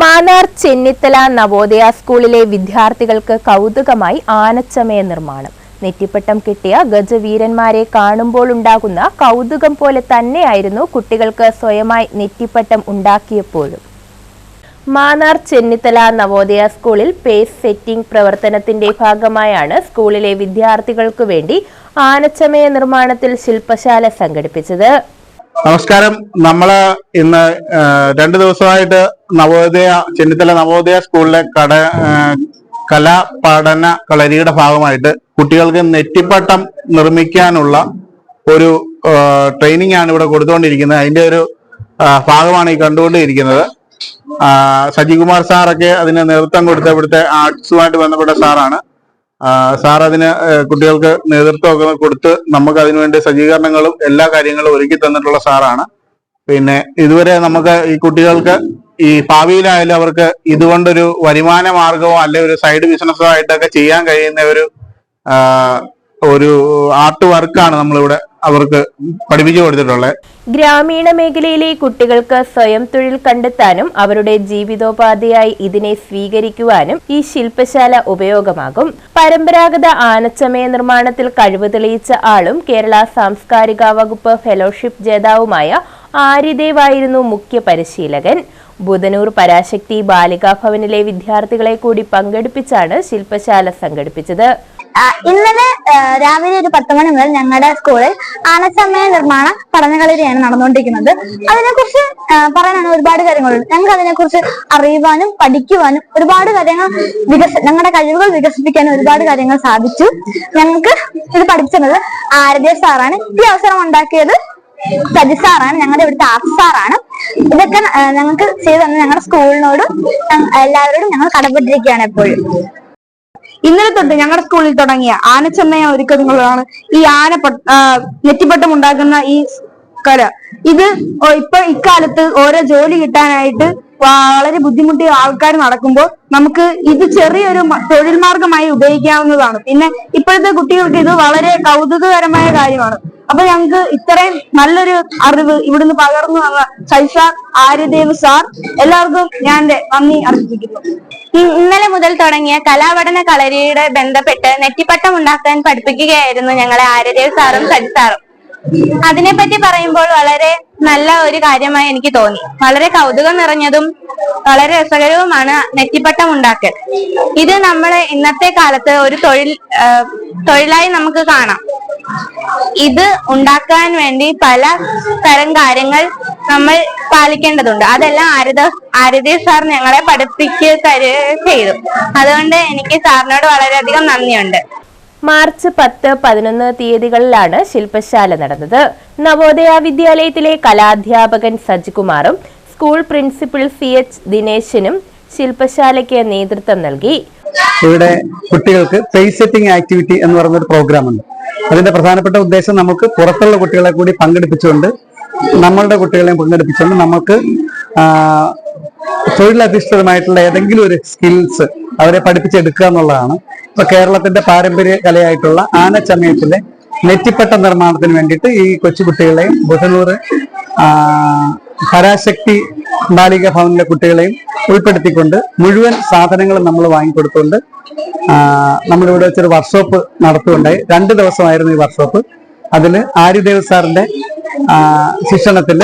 മാന്നാർ ചെന്നിത്തല നവോദയ സ്കൂളിലെ വിദ്യാർത്ഥികൾക്ക് കൗതുകമായി ആനച്ചമയ നിർമ്മാണം. നെറ്റിപ്പട്ടം കിട്ടിയ ഗജവീരന്മാരെ കാണുമ്പോൾ ഉണ്ടാകുന്ന കൗതുകം പോലെ തന്നെയായിരുന്നു കുട്ടികൾക്ക് സ്വയമായി നെറ്റിപ്പട്ടം ഉണ്ടാക്കിയപ്പോഴും. മാന്നാർ ചെന്നിത്തല നവോദയ സ്കൂളിൽ പേസ് സെറ്റിംഗ് പ്രവർത്തനത്തിന്റെ ഭാഗമായാണ് സ്കൂളിലെ വിദ്യാർത്ഥികൾക്കു വേണ്ടി ആനച്ചമയ നിർമ്മാണത്തിൽ ശില്പശാല സംഘടിപ്പിച്ചത്. നമസ്കാരം. നമ്മൾ ഇന്ന് രണ്ടു ദിവസമായിട്ട് നവോദയ ചെന്നിത്തല നവോദയ സ്കൂളിലെ കട കലാ കലാപഠന കളരിയുടെ ഭാഗമായിട്ട് കുട്ടികൾക്ക് നെറ്റിപ്പട്ടം നിർമ്മിക്കാനുള്ള ഒരു ട്രെയിനിങ് ആണ് ഇവിടെ കൊടുത്തുകൊണ്ടിരിക്കുന്നത്. അതിന്റെ ഒരു ഭാഗമാണ് ഈ കണ്ടുകൊണ്ടിരിക്കുന്നത്. സജികുമാർ സാറൊക്കെ അതിന് നേതൃത്വം കൊടുത്ത ഇവിടുത്തെ ആർട്സുമായിട്ട് ബന്ധപ്പെട്ട സാറാണ്. സാർ അതിന് കുട്ടികൾക്ക് നേതൃത്വമൊക്കെ കൊടുത്ത് നമുക്ക് അതിനുവേണ്ടി സജ്ജീകരണങ്ങളും എല്ലാ കാര്യങ്ങളും ഒരുക്കി തന്നിട്ടുള്ള സാറാണ്. പിന്നെ ഇതുവരെ നമുക്ക് ഈ കുട്ടികൾക്ക് ഈ ഭാവിയിലായാലും അവർക്ക് ഇതുകൊണ്ടൊരു വരുമാന മാർഗമോ അല്ലെ ഒരു സൈഡ് ബിസിനസ്സോ ആയിട്ടൊക്കെ ചെയ്യാൻ കഴിയുന്ന ഒരു ഒരു ആർട്ട് വർക്കാണ് നമ്മളിവിടെ അവർക്ക് പഠിപ്പിച്ചു കൊടുത്തിട്ടുള്ളത്. ഗ്രാമീണ മേഖലയിലെ കുട്ടികൾക്ക് സ്വയം തൊഴിൽ കണ്ടെത്താനും അവരുടെ ജീവിതോപാധിയായി ഇതിനെ സ്വീകരിക്കുവാനും ഈ ശില്പശാല ഉപയോഗമാകും. പരമ്പരാഗത ആനച്ചമയ നിർമ്മാണത്തിൽ കഴിവ് തെളിയിച്ച ആളും കേരള സാംസ്കാരിക വകുപ്പ് ഫെലോഷിപ്പ് ജേതാവുമായ ആര്യദേവായിരുന്നു മുഖ്യ പരിശീലകൻ. ബുധനൂർ പരാശക്തി ബാലികാ ഭവനിലെ വിദ്യാർത്ഥികളെ കൂടി പങ്കെടുപ്പിച്ചാണ് ശില്പശാല സംഘടിപ്പിച്ചത്. ഇന്നലെ രാവിലെ ഒരു പത്ത് മണി മുതൽ ഞങ്ങളുടെ സ്കൂളിൽ ആനസമയ നിർമ്മാണ പഠനകളരിയാണ് നടന്നുകൊണ്ടിരിക്കുന്നത്. അതിനെക്കുറിച്ച് കുറിച്ച് പറയാനാണ് ഒരുപാട് കാര്യങ്ങളുണ്ട് ഞങ്ങൾക്ക് അതിനെക്കുറിച്ച് അറിയുവാനും പഠിക്കുവാനും ഒരുപാട് കാര്യങ്ങൾ വികസ ഞങ്ങളുടെ കഴിവുകൾ വികസിപ്പിക്കാനും ഒരുപാട് കാര്യങ്ങൾ സാധിച്ചു. ഞങ്ങൾക്ക് ഇത് പഠിപ്പിച്ചത് ആരതി സാറാണ്. ഈ അവസരം ഉണ്ടാക്കിയത് സജി സാറാണ്. ഞങ്ങളുടെ ഇവിടുത്തെ ആർട്സ് സാറാണ്. ഇതൊക്കെ ഞങ്ങൾക്ക് ചെയ്തു തന്നെ ഞങ്ങളുടെ സ്കൂളിനോടും എല്ലാവരോടും ഞങ്ങൾ കടപ്പെട്ടിരിക്കുകയാണ് എപ്പോഴും. ഇന്നലെ തൊട്ട് ഞങ്ങളുടെ സ്കൂളിൽ തുടങ്ങിയ ആനച്ചെന്നയ ഒരുക്കങ്ങളാണ് ഈ ആന നെറ്റിപ്പട്ടം ഉണ്ടാക്കുന്ന ഈ കല ഇത് ഇപ്പൊ ഇക്കാലത്ത് ഓരോ ജോലി കിട്ടാനായിട്ട് വളരെ ബുദ്ധിമുട്ടിയ ആൾക്കാർ നടക്കുമ്പോൾ നമുക്ക് ഇത് ചെറിയൊരു തൊഴിൽ മാർഗമായി ഉപയോഗിക്കാവുന്നതാണ്. പിന്നെ ഇപ്പോഴത്തെ കുട്ടികൾക്ക് ഇത് വളരെ കൗതുകകരമായ കാര്യമാണ്. അപ്പൊ ഞങ്ങൾക്ക് ഇത്രയും നല്ലൊരു അറിവ് ഇവിടുന്ന് പകർന്നു തന്ന സൈസ ആര്യദേവ് സാർ. എല്ലാവർക്കും ഞാൻ നന്ദി അർപ്പിക്കുന്നു. ഇന്നലെ മുതൽ തുടങ്ങിയ കലാപഠന കളരിയുടെ ബന്ധപ്പെട്ട് നെറ്റിപ്പട്ടം ഉണ്ടാക്കാൻ പഠിപ്പിക്കുകയായിരുന്നു ഞങ്ങളെ ആര്യദേവ് സാറും സജി സാറും അതിനെപ്പറ്റി പറയുമ്പോൾ വളരെ നല്ല ഒരു കാര്യമായി എനിക്ക് തോന്നി. വളരെ കൗതുകം നിറഞ്ഞതും വളരെ രസകരവുമാണ് നെറ്റിപ്പട്ടം ഉണ്ടാക്കൽ. ഇത് നമ്മളെ ഇന്നത്തെ കാലത്ത് ഒരു തൊഴിൽ തൊഴിലായി നമുക്ക് കാണാം. ഇത് ഉണ്ടാക്കാൻ വേണ്ടി പല തരം കാര്യങ്ങൾ നമ്മൾ പാലിക്കേണ്ടതുണ്ട്. അതെല്ലാം ആരത ആരതി സാർ ഞങ്ങളെ പഠിപ്പിച്ച് തരുകയും ചെയ്തു. അതുകൊണ്ട് എനിക്ക് സാറിനോട് വളരെയധികം നന്ദിയുണ്ട്. മാർച്ച് പത്ത് പതിനൊന്ന് തീയതികളിലാണ് ശില്പശാല നടന്നത്. നവോദയ വിദ്യാലയത്തിലെ കലാധ്യാപകൻ സജികുമാറും സ്കൂൾ പ്രിൻസിപ്പൽ സി എച്ച് ദിനേശനും ശില്പശാലയ്ക്ക് നേതൃത്വം നൽകി. ഇവിടെ കുട്ടികൾക്ക് ഫേസ് സെറ്റിംഗ് ആക്ടിവിറ്റി എന്ന് പറയുന്ന ഒരു പ്രോഗ്രാം ഉണ്ട്. അതിന്റെ പ്രധാനപ്പെട്ട ഉദ്ദേശം നമുക്ക് പുറത്തുള്ള കുട്ടികളെ കൂടി പങ്കെടുപ്പിച്ചുകൊണ്ട് നമ്മളുടെ കുട്ടികളെയും പങ്കെടുപ്പിച്ചുകൊണ്ട് നമുക്ക് തൊഴിലധിഷ്ഠിതമായിട്ടുള്ള ഏതെങ്കിലും ഒരു സ്കിൽസ് അവരെ പഠിപ്പിച്ചെടുക്കുക എന്നുള്ളതാണ്. ഇപ്പൊ കേരളത്തിന്റെ പാരമ്പര്യ കലയായിട്ടുള്ള ആനച്ചമയത്തിലെ നെറ്റിപ്പട്ട നിർമ്മാണത്തിന് വേണ്ടിയിട്ട് ഈ കൊച്ചുകുട്ടികളെയും ബുധനൂർ പരാശക്തി ബാലിക ഭവനിലെ കുട്ടികളെയും ഉൾപ്പെടുത്തിക്കൊണ്ട് മുഴുവൻ സാധനങ്ങളും നമ്മൾ വാങ്ങിക്കൊടുത്തുകൊണ്ട് നമ്മളിവിടെ വെച്ചൊരു വർക്ക്ഷോപ്പ് നടത്തുകയുണ്ടായി. രണ്ട് ദിവസമായിരുന്നു ഈ വർക്ക്ഷോപ്പ് അതിൽ ആര്യദേവ് സാറിന്റെ ശിക്ഷണത്തിൽ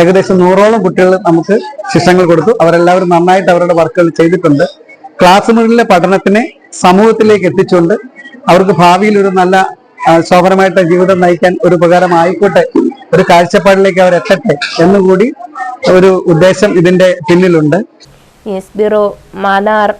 ഏകദേശം നൂറോളം കുട്ടികൾ നമുക്ക് ശിക്ഷണങ്ങൾ കൊടുത്തു. അവരെല്ലാവരും നന്നായിട്ട് അവരുടെ വർക്കുകൾ ചെയ്തിട്ടുണ്ട്. ക്ലാസ് മുറിയിലെ പഠനത്തിനെ സമൂഹത്തിലേക്ക് എത്തിച്ചുകൊണ്ട് അവർക്ക് ഭാവിയിൽ ഒരു നല്ല ശോഭനമായിട്ട് ജീവിതം നയിക്കാൻ ഒരു ഉപകാരമായിക്കോട്ടെ ഒരു കാഴ്ചപ്പാടിലേക്ക് അവർ എത്തട്ടെ എന്നുകൂടി ഒരു ഉദ്ദേശം ഇതിന്റെ പിന്നിലുണ്ട്. News bureau Mannar